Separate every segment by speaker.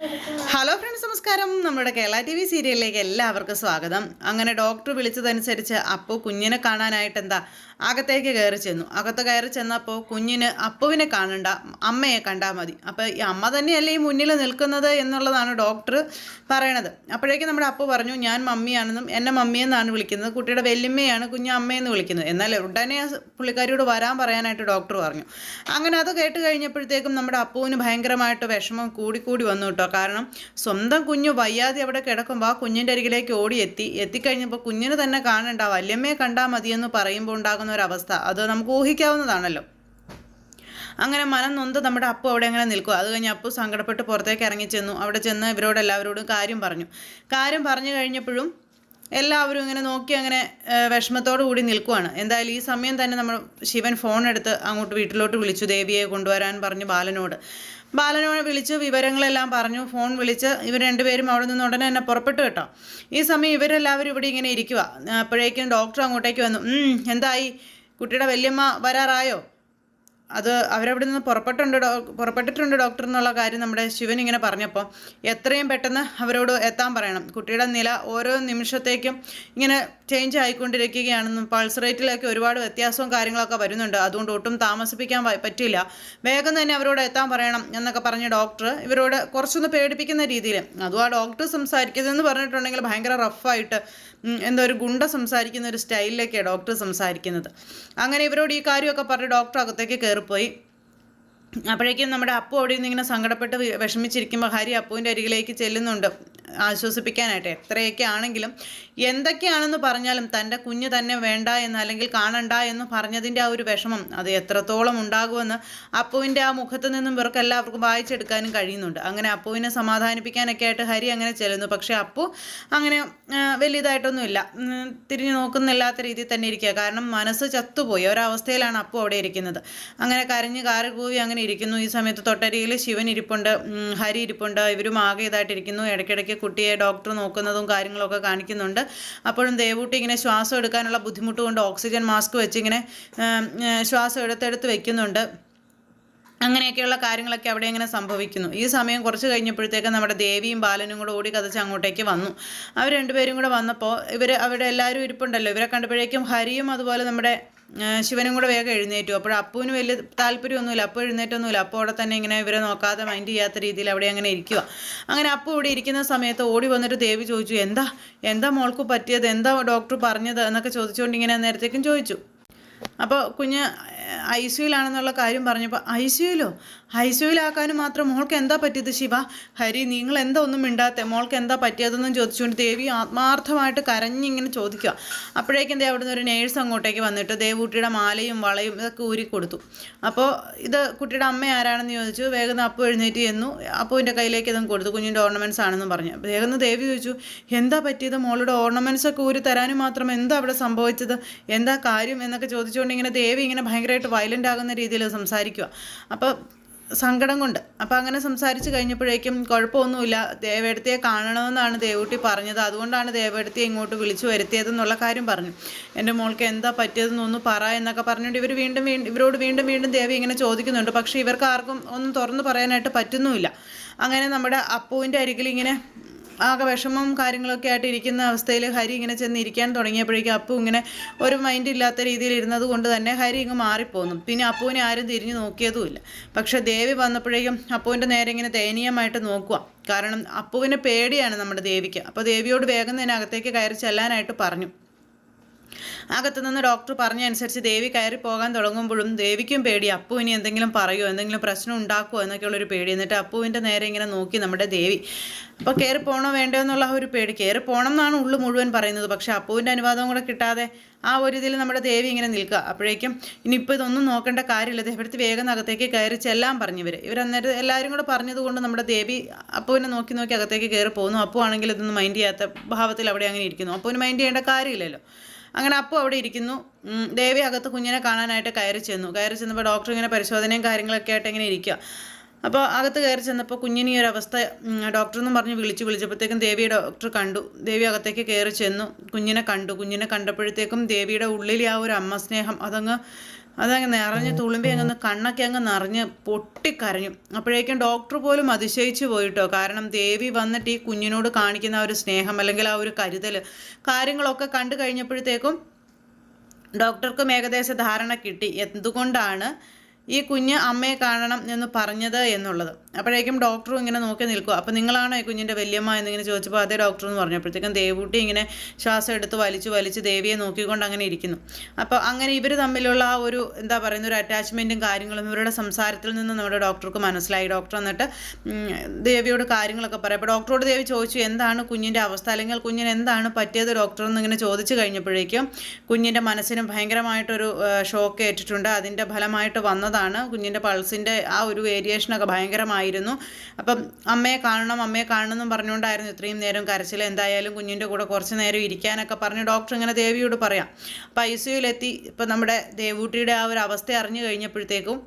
Speaker 1: Hello friends നമസ്കാരം. നമ്മുടെ Kerala T V സീരിയലിലേക്ക് എല്ലാവർക്കും സ്വാഗതം. അങ്ങനെ ഡോക്ടർ വിളിച്ചതനുസരിച്ച് അപ്പു കുഞ്ഞിനെ കാണാനായിട്ട് എന്താ അകത്തേക്ക് കയറി ചെന്നു. അകത്ത് കയറി ചെന്നപ്പോൾ കുഞ്ഞിന് അപ്പുവിനെ കാണണ്ട അമ്മയെ കണ്ടാൽ മതി. അപ്പോൾ ഈ അമ്മ തന്നെയല്ലേ ഈ മുന്നിൽ നിൽക്കുന്നത് എന്നുള്ളതാണ് ഡോക്ടർ പറയണത്. അപ്പോഴേക്കും നമ്മുടെ അപ്പു പറഞ്ഞു ഞാൻ മമ്മിയാണെന്നും എന്നെ മമ്മിയെന്നാണ് വിളിക്കുന്നത്. കുട്ടിയുടെ വെല്ലുമ്മയാണ് കുഞ്ഞ് അമ്മയെന്ന് വിളിക്കുന്നത്. എന്നാൽ ഉടനെ പുള്ളിക്കാരിയോട് വരാൻ പറയാനായിട്ട് ഡോക്ടർ പറഞ്ഞു. അങ്ങനെ അത് കേട്ട് കഴിഞ്ഞപ്പോഴത്തേക്കും നമ്മുടെ അപ്പുവിന് ഭയങ്കരമായിട്ട് വിഷമം കൂടിക്കൂടി വന്നു കേട്ടോ. കാരണം സ്വന്തം കുഞ്ഞ് വയ്യാതെ അവിടെ കിടക്കുമ്പോൾ ആ കുഞ്ഞിന്റെ അരികിലേക്ക് എത്തി. എത്തിക്കഴിഞ്ഞപ്പോൾ കുഞ്ഞിന് തന്നെ കാണണ്ട വല്യമ്മയെ കണ്ടാൽ മതിയെന്ന് പറയുമ്പോൾ ഉണ്ടാകുന്ന ഒരു അവസ്ഥ. അത് നമുക്ക് ഊഹിക്കാവുന്നതാണല്ലോ. അങ്ങനെ മനം നൊന്ത് നമ്മുടെ അപ്പു അവിടെ അങ്ങനെ നിൽക്കുക അത് കഴിഞ്ഞ് അപ്പു സങ്കടപ്പെട്ട് പുറത്തേക്ക് ഇറങ്ങി ചെന്നു. അവിടെ ചെന്ന് ഇവരോടെല്ലാവരോടും കാര്യം പറഞ്ഞു. കാര്യം പറഞ്ഞു കഴിഞ്ഞപ്പോഴും എല്ലാവരും ഇങ്ങനെ നോക്കി അങ്ങനെ വിഷമത്തോടു കൂടി നിൽക്കുവാണ്. എന്തായാലും ഈ സമയം തന്നെ നമ്മൾ ശിവൻ ഫോൺ എടുത്ത് അങ്ങോട്ട് വീട്ടിലോട്ട് വിളിച്ചു ദേവിയെ കൊണ്ടുവരാൻ പറഞ്ഞു ബാലനോട്. ബാലനോട് വിളിച്ച് വിവരങ്ങളെല്ലാം പറഞ്ഞു ഫോൺ വിളിച്ച് ഇവർ രണ്ടുപേരും അവിടെ നിന്ന് ഉടനെ തന്നെ പുറപ്പെട്ടു കേട്ടോ. ഈ സമയം ഇവരെല്ലാവരും ഇവിടെ ഇങ്ങനെ ഇരിക്കുക അപ്പോഴേക്കും ഡോക്ടർ അങ്ങോട്ടേക്ക് വന്നു. എന്തായി? കുട്ടിയുടെ വല്യമ്മ വരാറായോ? അത് അവരവിടെ നിന്ന് പുറപ്പെട്ടുണ്ട് പുറപ്പെട്ടിട്ടുണ്ട് ഡോക്ടർ എന്നുള്ള കാര്യം നമ്മുടെ ശിവൻ ഇങ്ങനെ പറഞ്ഞപ്പോൾ എത്രയും പെട്ടെന്ന് അവരോട് എത്താൻ പറയണം. കുട്ടിയുടെ നില ഓരോ നിമിഷത്തേക്കും ഇങ്ങനെ ചേഞ്ച് ആയിക്കൊണ്ടിരിക്കുകയാണെന്നും പൾസ് റേറ്റിലൊക്കെ ഒരുപാട് വ്യത്യാസവും കാര്യങ്ങളൊക്കെ വരുന്നുണ്ട്. അതുകൊണ്ട് ഒട്ടും താമസിപ്പിക്കാൻ പറ്റില്ല വേഗം തന്നെ അവരോട് എത്താൻ പറയണം എന്നൊക്കെ പറഞ്ഞ ഡോക്ടർ ഇവരോട് കുറച്ചൊന്ന് പേടിപ്പിക്കുന്ന രീതിയിൽ. അതും ആ ഡോക്ടർ സംസാരിക്കുന്നതെന്ന് പറഞ്ഞിട്ടുണ്ടെങ്കിൽ ഭയങ്കര റഫായിട്ട് എന്തോ ഒരു ഗുണ്ട സംസാരിക്കുന്ന ഒരു സ്റ്റൈലിലേക്കാണ് ഡോക്ടർ സംസാരിക്കുന്നത്. അങ്ങനെ ഇവരോട് ഈ കാര്യമൊക്കെ പറഞ്ഞ് ഡോക്ടർ അകത്തേക്ക് കയറിപ്പോയി. അപ്പോഴേക്കും നമ്മുടെ അപ്പു അവിടെ നിന്ന് ഇങ്ങനെ സങ്കടപ്പെട്ട് വിഷമിച്ചിരിക്കുമ്പോൾ ഹരി അപ്പുവിന്റെ അരികിലേക്ക് ചെല്ലുന്നുണ്ട്. ആശ്വസിപ്പിക്കാനായിട്ട് എത്രയൊക്കെ ആണെങ്കിലും എന്തൊക്കെയാണെന്ന് പറഞ്ഞാലും തന്റെ കുഞ്ഞ് തന്നെ വേണ്ട എന്ന് അല്ലെങ്കിൽ കാണണ്ട എന്ന് പറഞ്ഞതിന്റെ ആ ഒരു വിഷമം അത് എത്രത്തോളം ഉണ്ടാകുമെന്ന് അപ്പുവിന്റെ ആ മുഖത്ത് നിന്നും ഇവർക്ക് എല്ലാവർക്കും വായിച്ചെടുക്കാനും കഴിയുന്നുണ്ട്. അങ്ങനെ അപ്പുവിനെ സമാധാനിപ്പിക്കാനൊക്കെ ആയിട്ട് ഹരി അങ്ങനെ ചെല്ലുന്നു. പക്ഷേ അപ്പു അങ്ങനെ വലിയതായിട്ടൊന്നുമില്ല. തിരിഞ്ഞു നോക്കുന്നില്ലാത്ത രീതിയിൽ തന്നെ ഇരിക്കുക. കാരണം മനസ്സ് ചത്തുപോയി. ഒരവസ്ഥയിലാണ് അപ്പു അവിടെ ഇരിക്കുന്നത്. അങ്ങനെ കരഞ്ഞ് കാറ് കൂവി അങ്ങനെ ഇരിക്കുന്നു. ഈ സമയത്ത് തൊട്ടരിയിൽ ശിവൻ ഇരിപ്പുണ്ട്. ഹരി ഇരിപ്പുണ്ട്. ഇവരും ആകെ ഇതായിട്ടിരിക്കുന്നു. ഇടയ്ക്കിടയ്ക്ക് കുട്ടിയെ ഡോക്ടർ നോക്കുന്നതും കാര്യങ്ങളൊക്കെ കാണിക്കുന്നുണ്ട്. അപ്പോഴും ദേവൂട്ടി ഇങ്ങനെ ശ്വാസം എടുക്കാനുള്ള ബുദ്ധിമുട്ട് കൊണ്ട് ഓക്സിജൻ മാസ്ക് വെച്ച് ഇങ്ങനെ ഉം, ഉം, ശ്വാസം എടുത്തെടുത്ത് വെക്കുന്നുണ്ട്. അങ്ങനെയൊക്കെയുള്ള കാര്യങ്ങളൊക്കെ അവിടെ ഇങ്ങനെ സംഭവിക്കുന്നു. ഈ സമയം കുറച്ച് കഴിഞ്ഞപ്പോഴത്തേക്ക് നമ്മുടെ ദേവിയും ബാലനും കൂടെ ഓടി കഥച്ച് അങ്ങോട്ടേക്ക് വന്നു. അവർ രണ്ടുപേരും കൂടെ വന്നപ്പോൾ ഇവർ അവിടെ എല്ലാവരും ഇരിപ്പുണ്ടല്ലോ. ഇവരെ കണ്ടപ്പോഴേക്കും ഹരിയും അതുപോലെ നമ്മുടെ ശിവനും കൂടെ വേഗം എഴുന്നേറ്റു. അപ്പോൾ അപ്പുവിന് വലിയ താല്പര്യമൊന്നുമില്ല. അപ്പോൾ എഴുന്നേറ്റൊന്നുമില്ല. അപ്പോൾ അവിടെ തന്നെ ഇങ്ങനെ ഇവരെ നോക്കാതെ മൈൻഡ് ചെയ്യാത്ത രീതിയിൽ അവിടെ അങ്ങനെ ഇരിക്കുക അങ്ങനെ അപ്പു ഇവിടെ ഇരിക്കുന്ന സമയത്ത് ഓടി വന്നിട്ട് ദേവി ചോദിച്ചു എന്താ? എന്താ മോൾക്ക് പറ്റിയത്? എന്താ ഡോക്ടർ പറഞ്ഞത്? എന്നൊക്കെ ചോദിച്ചുകൊണ്ട് ഇങ്ങനെ നേരത്തേക്കും ചോദിച്ചു. അപ്പോൾ കുഞ്ഞ് ഐ സിയുലാണെന്നുള്ള കാര്യം പറഞ്ഞപ്പോൾ ഐ സിയുലോ ഐ സിയുലാക്കാനും മാത്രം മോൾക്ക് എന്താ പറ്റിയത് ശിവ? ഹരി നിങ്ങൾ എന്താ ഒന്നും മിണ്ടാത്തെ? മോൾക്ക് എന്താ പറ്റിയതെന്നും ചോദിച്ചുകൊണ്ട് ദേവി ആത്മാർത്ഥമായിട്ട് കരഞ്ഞിങ്ങനെ ചോദിക്കുക അപ്പോഴേക്കും ദേ അവിടുന്ന് ഒരു നേഴ്സ് അങ്ങോട്ടേക്ക് വന്നിട്ട് ദേവൂട്ടിയുടെ മാലയും വളയും ഇതൊക്കെ ഊരി കൊടുത്തു. അപ്പോൾ ഇത് കുട്ടിയുടെ അമ്മ ആരാണെന്ന് ചോദിച്ചു. വേഗം അപ്പു എഴുന്നേറ്റ് ചെന്നു. അപ്പുവിന്റെ കയ്യിലേക്ക് ഇതും കൊടുത്തു. കുഞ്ഞിന്റെ ഓർണമെന്റ്സ് ആണെന്ന് പറഞ്ഞു. വേഗം ദേവി ചോദിച്ചു എന്താ പറ്റിയത്? മോളുടെ ഓർണമെന്റ്സ് ഒക്കെ ഊരി തരാനും മാത്രം എന്താ അവിടെ സംഭവിച്ചത്? എന്താ കാര്യം? എന്നൊക്കെ ചോദിച്ചുകൊണ്ട് ഇങ്ങനെ ദേവി ഇങ്ങനെ ഭയങ്കരമായിട്ട് വയലന്റ് ആകുന്ന രീതിയിൽ സംസാരിക്കുക. അപ്പോൾ സങ്കടം കൊണ്ട്. അപ്പം അങ്ങനെ സംസാരിച്ച് കഴിഞ്ഞപ്പോഴേക്കും കുഴപ്പമൊന്നുമില്ല. ദേവേടത്തിയെ കാണണമെന്നാണ് ദേവൂട്ടി പറഞ്ഞത്. അതുകൊണ്ടാണ് ദേവേടത്തിയെ ഇങ്ങോട്ട് വിളിച്ചു വരുത്തിയതെന്നുള്ള കാര്യം പറഞ്ഞു. എന്റെ മോൾക്ക് എന്താ പറ്റിയതെന്നൊന്ന് പറ എന്നൊക്കെ പറഞ്ഞുകൊണ്ട് ഇവർ വീണ്ടും വീണ്ടും ഇവരോട് വീണ്ടും വീണ്ടും ദേവി ഇങ്ങനെ ചോദിക്കുന്നുണ്ട്. പക്ഷേ ഇവർക്ക് ആർക്കും ഒന്നും തുറന്നു പറയാനായിട്ട് പറ്റുന്നുമില്ല. അങ്ങനെ നമ്മുടെ അപ്പുവിന്റെ അരികിൽ ഇങ്ങനെ ആകെ വിഷമവും കാര്യങ്ങളൊക്കെ ആയിട്ട് ഇരിക്കുന്ന അവസ്ഥയിൽ ഹരി ഇങ്ങനെ ചെന്ന് ഇരിക്കാൻ തുടങ്ങിയപ്പോഴേക്കും അപ്പു ഇങ്ങനെ ഒരു മൈൻഡ് ഇല്ലാത്ത രീതിയിൽ ഇരുന്നത് കൊണ്ട് തന്നെ ഹരി ഇങ്ങ് മാറിപ്പോന്നു. പിന്നെ അപ്പുവിനെ ആരും തിരിഞ്ഞു നോക്കിയതുമില്ല. പക്ഷേ ദേവി വന്നപ്പോഴേക്കും അപ്പുവിന്റെ നേരെ ഇങ്ങനെ ദയനീയമായിട്ട് നോക്കുക കാരണം അപ്പുവിന് പേടിയാണ് നമ്മുടെ ദേവിക്ക്. അപ്പോൾ ദേവിയോട് വേഗം തന്നെ അകത്തേക്ക് കയറി ചെല്ലാനായിട്ട് പറഞ്ഞു. അകത്ത് നിന്ന് ഡോക്ടർ പറഞ്ഞ അനുസരിച്ച് ദേവി കയറി പോകാൻ തുടങ്ങുമ്പോഴും ദേവിക്കും പേടി. അപ്പു ഇനി എന്തെങ്കിലും പറയുമോ എന്തെങ്കിലും പ്രശ്നം ഉണ്ടാക്കുമോ എന്നൊക്കെയുള്ളൊരു പേടി. എന്നിട്ട് അപ്പുവിന്റെ നേരെ ഇങ്ങനെ നോക്കി നമ്മുടെ ദേവി. അപ്പോൾ കയറി പോകണോ വേണ്ടോ എന്നുള്ള ഒരു പേടി. കയറി പോകണം എന്നാണ് ഉള്ളു മുഴുവൻ പറയുന്നത്. പക്ഷേ അപ്പുവിന്റെ അനുവാദവും കൂടെ കിട്ടാതെ ആ ഒരു ഇതിൽ നമ്മുടെ ദേവി ഇങ്ങനെ നിൽക്കുക. അപ്പോഴേക്കും ഇനിയിപ്പോൾ ഇതൊന്നും നോക്കേണ്ട കാര്യമില്ല. ദേവടുത്ത് വേഗം അകത്തേക്ക് കയറി ചെല്ലാൻ ഇവർ അന്നേരം എല്ലാവരും കൂടെ പറഞ്ഞതുകൊണ്ട് നമ്മുടെ ദേവി അപ്പുവിനെ നോക്കി നോക്കി അകത്തേക്ക് കയറി പോകുന്നു. അപ്പോൾ ആണെങ്കിൽ ഇതൊന്നും മൈൻഡ് ചെയ്യാത്ത ഭാവത്തിൽ അവിടെ അങ്ങനെ ഇരിക്കുന്നു. അപ്പുവിന് മൈൻഡ് ചെയ്യേണ്ട കാര്യമില്ലല്ലോ. അങ്ങനെ അപ്പം അവിടെ ഇരിക്കുന്നു. ദേവി അകത്ത് കുഞ്ഞിനെ കാണാനായിട്ട് കയറി ചെന്നു. കയറി ചെന്നപ്പോൾ ഡോക്ടർ ഇങ്ങനെ പരിശോധനയും കാര്യങ്ങളൊക്കെ ആയിട്ട് ഇങ്ങനെ ഇരിക്കുക അപ്പോൾ അകത്ത് കയറി ചെന്നപ്പോൾ കുഞ്ഞിന് ഈ ഒരു അവസ്ഥ എന്നും പറഞ്ഞ് വിളിച്ച്. വിളിച്ചപ്പോഴത്തേക്കും ദേവി ഡോക്ടർ കണ്ടു. ദേവി അകത്തേക്ക് കയറി ചെന്നു. കുഞ്ഞിനെ കണ്ടു. കുഞ്ഞിനെ കണ്ടപ്പോഴത്തേക്കും ദേവിയുടെ ഉള്ളിൽ ആ ഒരു അമ്മ സ്നേഹം അതങ്ങ് അതങ്ങ് നിറഞ്ഞ് തുളുമ്പി അങ്ങ് കണ്ണൊക്കെ അങ്ങ് നിറഞ്ഞ് പൊട്ടിക്കരഞ്ഞു. അപ്പോഴേക്കും ഡോക്ടർ പോലും അതിശയിച്ചു പോയിട്ടോ? കാരണം ദേവി വന്നിട്ട് ഈ കുഞ്ഞിനോട് കാണിക്കുന്ന ആ ഒരു സ്നേഹം അല്ലെങ്കിൽ ആ ഒരു കരുതൽ കാര്യങ്ങളൊക്കെ കണ്ടു കഴിഞ്ഞപ്പോഴത്തേക്കും ഡോക്ടർക്കും ഏകദേശ ധാരണ കിട്ടി. എന്തുകൊണ്ടാണ് ഈ കുഞ്ഞ് അമ്മയെ കാണണം എന്ന് പറഞ്ഞത് എന്നുള്ളത്. അപ്പോഴേക്കും ഡോക്ടറും ഇങ്ങനെ നോക്കി നിൽക്കുക അപ്പോൾ നിങ്ങളാണോ ഈ കുഞ്ഞിന്റെ വല്യമ്മ എന്നിങ്ങനെ ചോദിച്ചപ്പോൾ അതേ ഡോക്ടർ എന്ന് പറഞ്ഞപ്പോഴത്തേക്കും ദേവൂട്ടി ഇങ്ങനെ ശ്വാസം എടുത്ത് വലിച്ചു വലിച്ച് ദേവിയെ നോക്കിക്കൊണ്ട് അങ്ങനെ ഇരിക്കുന്നു. അപ്പോൾ അങ്ങനെ ഇവർ തമ്മിലുള്ള ആ ഒരു എന്താ പറയുന്ന ഒരു അറ്റാച്ച്മെന്റും കാര്യങ്ങളും ഇവരുടെ സംസാരത്തിൽ നിന്ന് നമ്മുടെ ഡോക്ടർക്ക് മനസ്സിലായി. ഡോക്ടർ എന്നിട്ട് ദേവിയോട് കാര്യങ്ങളൊക്കെ പറയാം. അപ്പോൾ ഡോക്ടറോട് ദേവി ചോദിച്ചു എന്താണ് കുഞ്ഞിന്റെ അവസ്ഥ? അല്ലെങ്കിൽ കുഞ്ഞിന് എന്താണ് പറ്റിയത്? ഡോക്ടർ എന്നിങ്ങനെ ചോദിച്ചു കഴിഞ്ഞപ്പോഴേക്കും കുഞ്ഞിന്റെ മനസ്സിന് ഭയങ്കരമായിട്ടൊരു ഷോക്ക് ഏറ്റിട്ടുണ്ട്. അതിന്റെ ഫലമായിട്ട് വന്നതാണ് കുഞ്ഞിന്റെ പൾസിന്റെ ആ ഒരു വേരിയേഷനൊക്കെ ഭയങ്കരമായിരുന്നു. അപ്പം അമ്മയെ കാണണം അമ്മയെ കാണണം എന്നും പറഞ്ഞുകൊണ്ടായിരുന്നു ഇത്രയും നേരം കരച്ചിൽ എന്തായാലും കുഞ്ഞിന്റെ കൂടെ കുറച്ച് നേരം ഇരിക്കാനൊക്കെ പറഞ്ഞ് ഡോക്ടർ ഇങ്ങനെ ദേവിയോട് പറയാം. അപ്പോൾ ഐ സിയുലെത്തി ഇപ്പം നമ്മുടെ ദേവൂട്ടിയുടെ ആ ഒരു അവസ്ഥ അറിഞ്ഞു കഴിഞ്ഞപ്പോഴത്തേക്കും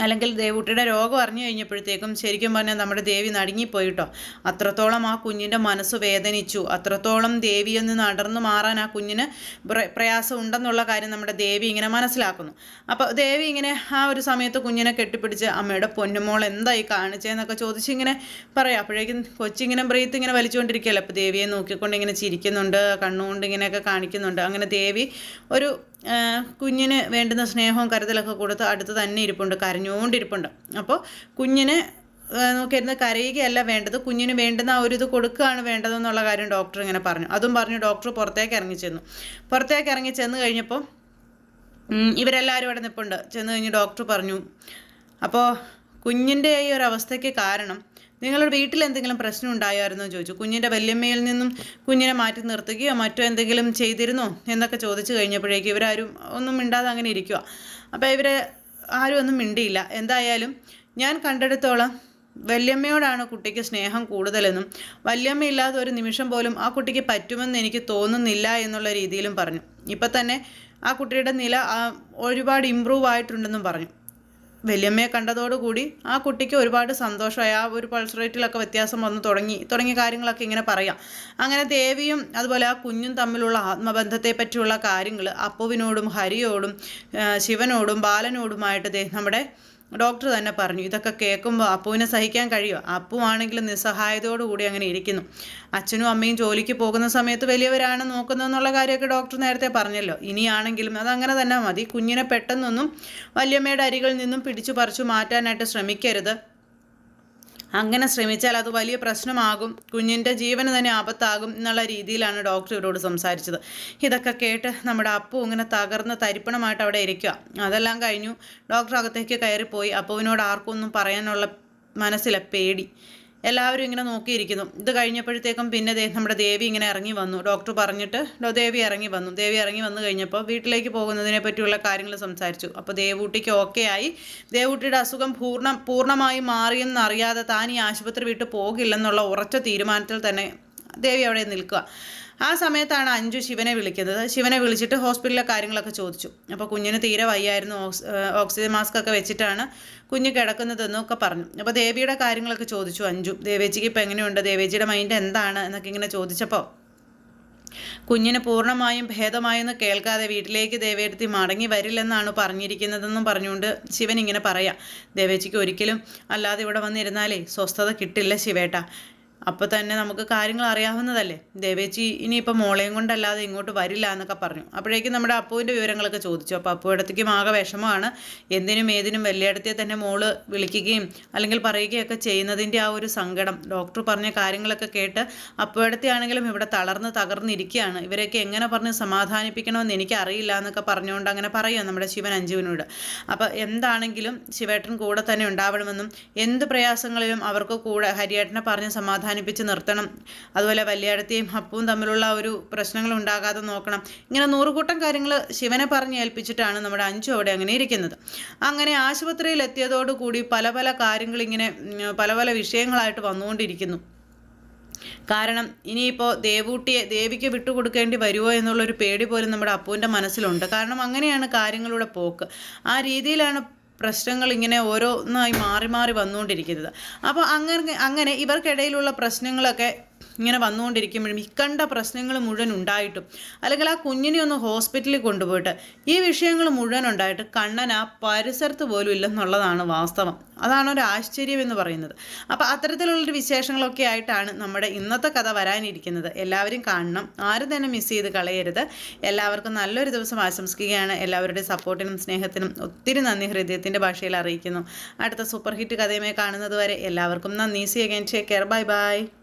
Speaker 1: അല്ലെങ്കിൽ ദേവൂട്ടിയുടെ രോഗം അറിഞ്ഞു കഴിഞ്ഞപ്പോഴത്തേക്കും ശരിക്കും പറഞ്ഞാൽ നമ്മുടെ ദേവി നടുങ്ങിപ്പോയിട്ടോ. അത്രത്തോളം ആ കുഞ്ഞിന്റെ മനസ്സ് വേദനിച്ചു. അത്രത്തോളം ദേവിയിൽ നിന്ന് അടർന്നു മാറാൻ ആ കുഞ്ഞിന് പ്ര- പ്രയാസം ഉണ്ടെന്നുള്ള കാര്യം നമ്മുടെ ദേവി ഇങ്ങനെ മനസ്സിലാക്കുന്നു. അപ്പോൾ ദേവി ഇങ്ങനെ ആ ഒരു സമയത്ത് കുഞ്ഞിനെ കെട്ടിപ്പിടിച്ച് അമ്മയുടെ പൊന്നുമോൾ എന്തായി കാണിച്ചതെന്നൊക്കെ ചോദിച്ച് ഇങ്ങനെ പറയാം. അപ്പോഴേക്കും കൊച്ചിങ്ങനെ ബ്രീത്ത് ഇങ്ങനെ വലിച്ചുകൊണ്ടിരിക്കുകയല്ലോ. അപ്പോൾ ദേവിയെ നോക്കിക്കൊണ്ട് ഇങ്ങനെ ചിരിക്കുന്നുണ്ട് കണ്ണുകൊണ്ട് ഇങ്ങനെയൊക്കെ കാണിക്കുന്നുണ്ട്. അങ്ങനെ ദേവി ഒരു കുഞ്ഞിന് വേണ്ടുന്ന സ്നേഹവും കരുതലൊക്കെ കൊടുത്ത് അടുത്ത് തന്നെ ഇരിപ്പുണ്ട് കരഞ്ഞുകൊണ്ടിരിപ്പുണ്ട്. അപ്പോൾ കുഞ്ഞിന് നോക്കിയിരുന്ന കരയുകയല്ല വേണ്ടത് കുഞ്ഞിന് വേണ്ടുന്ന ആ ഒരു ഇത് കൊടുക്കുകയാണ് വേണ്ടതെന്നുള്ള കാര്യം ഡോക്ടർ ഇങ്ങനെ പറഞ്ഞു. അതും പറഞ്ഞു ഡോക്ടർ പുറത്തേക്ക് ഇറങ്ങി ചെന്നു. പുറത്തേക്ക് ഇറങ്ങി ചെന്ന് കഴിഞ്ഞപ്പോൾ ഇവരെല്ലാവരും ഇവിടെ നിൽപ്പുണ്ട് ചെന്ന് കഴിഞ്ഞ് ഡോക്ടർ പറഞ്ഞു അപ്പോൾ കുഞ്ഞിന്റെ ഈ ഒരു അവസ്ഥയ്ക്ക് കാരണം നിങ്ങളുടെ വീട്ടിൽ എന്തെങ്കിലും പ്രശ്നം ഉണ്ടായായിരുന്നോ ചോദിച്ചു. കുഞ്ഞിന്റെ വല്യമ്മയിൽ നിന്നും കുഞ്ഞിനെ മാറ്റി നിർത്തുകയോ മറ്റോ എന്തെങ്കിലും ചെയ്തിരുന്നോ എന്നൊക്കെ ചോദിച്ചു കഴിഞ്ഞപ്പോഴേക്കും ഇവരാരും ഒന്നും മിണ്ടാതെ അങ്ങനെ ഇരിക്കുക അപ്പോൾ ഇവർ ആരും ഒന്നും മിണ്ടിയില്ല. എന്തായാലും ഞാൻ കണ്ടെടുത്തോളം. വല്യമ്മയോടാണ് കുട്ടിക്ക് സ്നേഹം കൂടുതലെന്നും വല്യമ്മ ഇല്ലാതെ ഒരു നിമിഷം പോലും ആ കുട്ടിക്ക് പറ്റുമെന്ന് എനിക്ക് തോന്നുന്നില്ല എന്നുള്ള രീതിയിലും പറഞ്ഞു. ഇപ്പം തന്നെ ആ കുട്ടിയുടെ നില ഒരുപാട് ഇമ്പ്രൂവ് ആയിട്ടുണ്ടെന്നും പറഞ്ഞു. വല്യമ്മയെ കണ്ടതോടുകൂടി ആ കുട്ടിക്ക് ഒരുപാട് സന്തോഷമായി. ആ ഒരു പൾസ് റേറ്റിലൊക്കെ വ്യത്യാസം വന്നു തുടങ്ങി. തുടങ്ങിയ കാര്യങ്ങളൊക്കെ ഇങ്ങനെ പറയാം. അങ്ങനെ ദേവിയും അതുപോലെ ആ കുഞ്ഞും തമ്മിലുള്ള ആത്മബന്ധത്തെ പറ്റിയുള്ള കാര്യങ്ങൾ അപ്പുവിനോടും ഹരിയോടും ശിവനോടും ബാലനോടുമായിട്ട് നമ്മുടെ ഡോക്ടർ തന്നെ പറഞ്ഞു. ഇതൊക്കെ കേൾക്കുമ്പോൾ അപ്പുവിനെ സഹിക്കാൻ കഴിയുമോ? അപ്പു ആണെങ്കിൽ നിസ്സഹായതയോടുകൂടി അങ്ങനെ ഇരിക്കുന്നു. അച്ഛനും അമ്മയും ജോലിക്ക് പോകുന്ന സമയത്ത് വലിയവരാണ് നോക്കുന്നതെന്നുള്ള കാര്യമൊക്കെ ഡോക്ടർ നേരത്തെ പറഞ്ഞല്ലോ. ഇനിയാണെങ്കിലും അതങ്ങനെ തന്നെ മതി. കുഞ്ഞിനെ പെട്ടെന്നൊന്നും വല്യമ്മയുടെ അരികളിൽ നിന്നും പിടിച്ചു പറിച്ചു മാറ്റാനായിട്ട് ശ്രമിക്കരുത്. അങ്ങനെ ശ്രമിച്ചാൽ അത് വലിയ പ്രശ്നമാകും. കുഞ്ഞിന്റെ ജീവന് തന്നെ ആപത്താകും എന്നുള്ള രീതിയിലാണ് ഡോക്ടർ ഇവരോട് സംസാരിച്ചത്. ഇതൊക്കെ കേട്ട് നമ്മുടെ അപ്പു ഇങ്ങനെ തകർന്ന് തരിപ്പണമായിട്ട് അവിടെ ഇരിക്കുക. അതെല്ലാം കഴിഞ്ഞു. ഡോക്ടർ അകത്തേക്ക് കയറിപ്പോയി. അപ്പുവിനോട് ആർക്കും ഒന്നും പറയാനുള്ള മനസ്സിലെ പേടി. എല്ലാവരും ഇങ്ങനെ നോക്കിയിരിക്കുന്നു. ഇത് കഴിഞ്ഞപ്പോഴത്തേക്കും പിന്നെ നമ്മുടെ ദേവി ഇങ്ങനെ ഇറങ്ങി വന്നു. ഡോക്ടർ പറഞ്ഞിട്ട് ദേവി ഇറങ്ങി വന്നു. ദേവി ഇറങ്ങി വന്നു കഴിഞ്ഞപ്പോൾ വീട്ടിലേക്ക് പോകുന്നതിനെ പറ്റിയുള്ള കാര്യങ്ങൾ സംസാരിച്ചു. അപ്പോൾ ദേവൂട്ടിക്ക് ഓക്കെ ആയി. ദേവൂട്ടിയുടെ അസുഖം പൂർണ പൂർണമായും മാറിയെന്നറിയാതെ താൻ ഈ ആശുപത്രി വിട്ട് പോകില്ലെന്നുള്ള ഉറച്ച തീരുമാനത്തിൽ തന്നെ ദേവി അവിടെ നിൽക്കുക. ആ സമയത്താണ് അഞ്ജു ശിവനെ വിളിക്കുന്നത്. ശിവനെ വിളിച്ചിട്ട് ഹോസ്പിറ്റലിലെ കാര്യങ്ങളൊക്കെ ചോദിച്ചു. അപ്പോൾ കുഞ്ഞിന് തീരെ വയ്യായിരുന്നു. ഓക്സിജൻ മാസ്ക് ഒക്കെ വെച്ചിട്ടാണ് കുഞ്ഞ് കിടക്കുന്നതെന്നൊക്കെ പറഞ്ഞു. അപ്പോൾ ദേവിയുടെ കാര്യങ്ങളൊക്കെ ചോദിച്ചു അഞ്ജു. ദേവേച്ചിക്ക് ഇപ്പം എങ്ങനെയുണ്ട്? ദേവേച്ചിയുടെ മൈൻഡ് എന്താണ്? എന്നൊക്കെ ഇങ്ങനെ ചോദിച്ചപ്പോൾ കുഞ്ഞിന് പൂർണമായും ഭേദമായെന്ന് കേൾക്കാതെ വീട്ടിലേക്ക് ദേവേടുത്തി മടങ്ങി വരില്ലെന്നാണ് പറഞ്ഞിരിക്കുന്നതെന്നും പറഞ്ഞുകൊണ്ട് ശിവൻ ഇങ്ങനെ പറയാം. ദേവേച്ചിക്ക് ഒരിക്കലും അല്ലാതെ ഇവിടെ വന്നിരുന്നാലേ സ്വസ്ഥത കിട്ടില്ല ശിവേട്ട. അപ്പോൾ തന്നെ നമുക്ക് കാര്യങ്ങൾ അറിയാവുന്നതല്ലേ? ദേവേച്ചി ഇനിയിപ്പോൾ മോളെയും കൊണ്ടല്ലാതെ ഇങ്ങോട്ട് വരില്ല എന്നൊക്കെ പറഞ്ഞു. അപ്പോഴേക്കും നമ്മുടെ അപ്പുവിന്റെ വിവരങ്ങളൊക്കെ ചോദിച്ചു. അപ്പോൾ അപ്പുവിടത്തേക്കും ആകെ വിഷമമാണ്. എന്തിനും ഏതിനും വലിയടത്തെ തന്നെ മോൾ വിളിക്കുകയും അല്ലെങ്കിൽ പറയുകയൊക്കെ ചെയ്യുന്നതിന്റെ ആ ഒരു സങ്കടം. ഡോക്ടർ പറഞ്ഞ കാര്യങ്ങളൊക്കെ കേട്ട് അപ്പുവിടത്തെ ആണെങ്കിലും ഇവിടെ തളർന്ന് തകർന്നിരിക്കുകയാണ്. ഇവരെയൊക്കെ എങ്ങനെ പറഞ്ഞ് സമാധാനിപ്പിക്കണമെന്ന് എനിക്ക് അറിയില്ല എന്നൊക്കെ പറഞ്ഞുകൊണ്ട് അങ്ങനെ പറയുക നമ്മുടെ ശിവൻ അഞ്ജുവിനോട്. അപ്പോൾ എന്താണെങ്കിലും ശിവേട്ടൻ കൂടെ തന്നെ ഉണ്ടാവണമെന്നും എന്ത് പ്രയാസങ്ങളിലും അവർക്ക് കൂടെ ഹരിയേട്ടനെ പറഞ്ഞ് സമാധാനിപ്പിച്ച് നിർത്തണം. അതുപോലെ വല്യാടത്തെയും അപ്പവും തമ്മിലുള്ള ഒരു പ്രശ്നങ്ങൾ ഉണ്ടാകാതെ നോക്കണം. ഇങ്ങനെ നൂറുകൂട്ടം കാര്യങ്ങൾ ശിവനെ പറഞ്ഞ് ഏൽപ്പിച്ചിട്ടാണ് നമ്മുടെ അഞ്ചു അവിടെ അങ്ങനെ ഇരിക്കുന്നത്. അങ്ങനെ ആശുപത്രിയിൽ എത്തിയതോടുകൂടി പല പല കാര്യങ്ങൾ ഇങ്ങനെ പല പല വിഷയങ്ങളായിട്ട് വന്നുകൊണ്ടിരിക്കുന്നു. കാരണം ഇനിയിപ്പോൾ ദേവൂട്ടിയെ ദേവിക്ക് വിട്ടുകൊടുക്കേണ്ടി വരുമോ എന്നുള്ളൊരു പേടി പോലും നമ്മുടെ അപ്പുവിന്റെ മനസ്സിലുണ്ട്. കാരണം അങ്ങനെയാണ് കാര്യങ്ങളുടെ പോക്ക്. ആ രീതിയിലാണ് പ്രശ്നങ്ങൾ ഇങ്ങനെ ഓരോന്നായി മാറി മാറി വന്നുകൊണ്ടിരിക്കുന്നത്. അപ്പോൾ അങ്ങനെ അങ്ങനെ ഇവർക്കിടയിലുള്ള പ്രശ്നങ്ങളൊക്കെ ഇങ്ങനെ വന്നുകൊണ്ടിരിക്കുമ്പോഴും ഇക്കണ്ട പ്രശ്നങ്ങൾ മുഴുവൻ ഉണ്ടായിട്ടും അല്ലെങ്കിൽ ആ കുഞ്ഞിനെ ഒന്ന് ഹോസ്പിറ്റലിൽ കൊണ്ടുപോയിട്ട് ഈ വിഷയങ്ങൾ മുഴുവൻ ഉണ്ടായിട്ട് കണ്ണൻ ആ പരിസരത്ത് പോലും ഇല്ലെന്നുള്ളതാണ് വാസ്തവം. അതാണ് ഒരു ആശ്ചര്യം എന്ന് പറയുന്നത്. അപ്പോൾ അത്തരത്തിലുള്ളൊരു വിശേഷങ്ങളൊക്കെ ആയിട്ടാണ് നമ്മുടെ ഇന്നത്തെ കഥ വരാനിരിക്കുന്നത്. എല്ലാവരും കാണണം. ആരും തന്നെ മിസ് ചെയ്ത് കളയരുത്. എല്ലാവർക്കും നല്ലൊരു ദിവസം ആശംസിക്കുകയാണ്. എല്ലാവരുടെയും സപ്പോർട്ടിനും സ്നേഹത്തിനും ഒത്തിരി നന്ദി ഹൃദയത്തിന്റെ ഭാഷയിൽ അറിയിക്കുന്നു. അടുത്ത സൂപ്പർ ഹിറ്റ് കഥയുമായി കാണുന്നത് വരെ എല്ലാവർക്കും നന്ദി. See again take care bye bye